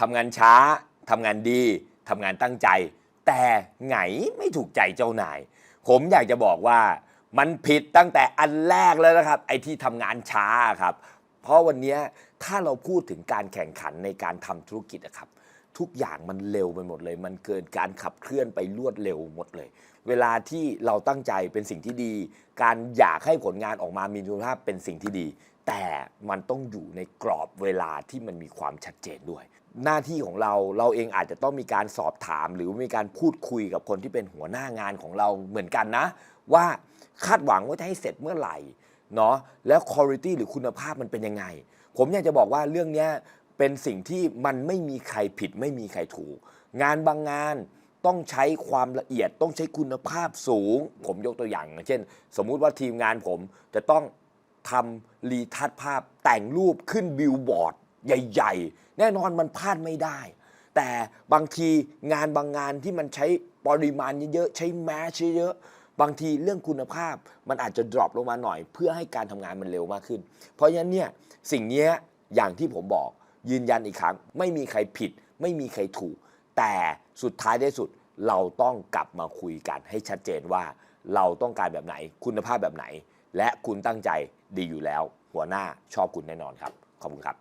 ทำงานช้าทำงานดีทำงานตั้งใจ แต่ไงไม่ถูกใจเจ้านาย ผมอยากจะบอกว่ามันผิดตั้งแต่อันแรกแล้วนะครับ ไอ้ที่ทำงานช้าครับ เพราะวันนี้ถ้าเราพูดถึงการแข่งขันในการทำธุรกิจนะครับ ทุกอย่างมันเร็วไปหมดเลย มันเกินการขับเคลื่อนไปรวดเร็วหมดเลย เวลาที่เราตั้งใจเป็นสิ่งที่ดี การอยากให้ผลงานออกมามีคุณภาพเป็นสิ่งที่ดี แต่มันต้องอยู่ในกรอบเวลาที่มันมีความชัดเจนด้วย หน้าที่ของเราเราเองอาจจะต้องมีการสอบถาม หรือมีการพูดคุยกับคนที่เป็นหัวหน้างานของเราเหมือนกันนะ ว่าคาดหวังว่าจะให้เสร็จเมื่อไหร่เนาะแล้วคุณภาพหรือคุณภาพมันเป็นยังไง ผมอยากจะบอกว่าเรื่องนี้ เป็นสิ่งที่มันไม่มีใครผิดไม่มีใครถูก งานบางงานต้องใช้ความละเอียดต้องใช้คุณภาพสูง ผมยกตัวอย่าง เช่น สมมุติว่าทีมงานผมจะต้องทำรีทัชภาพแต่งรูปขึ้นบิลบอร์ดใหญ่ ๆ แน่นอนมันพลาดไม่ได้ แต่บางทีงานบางงานที่มันใช้ปริมาณเยอะๆใช้แมชเยอะๆบางทีเรื่องคุณภาพมันอาจจะดรอปลงมาหน่อย เพื่อให้การทำงานมันเร็วมากขึ้น เพราะฉะนั้นเนี่ยสิ่งนี้อย่างที่ผมบอก ยืนยันอีกครั้ง ไม่มีใครผิด ไม่มีใครถูก แต่สุดท้ายที่สุดเราต้องกลับมาคุยกันให้ชัดเจนว่า เราต้องการแบบไหน คุณภาพแบบไหน และคุณตั้งใจดีอยู่แล้ว หัวหน้าชอบคุณแน่นอนครับ ขอบคุณครับ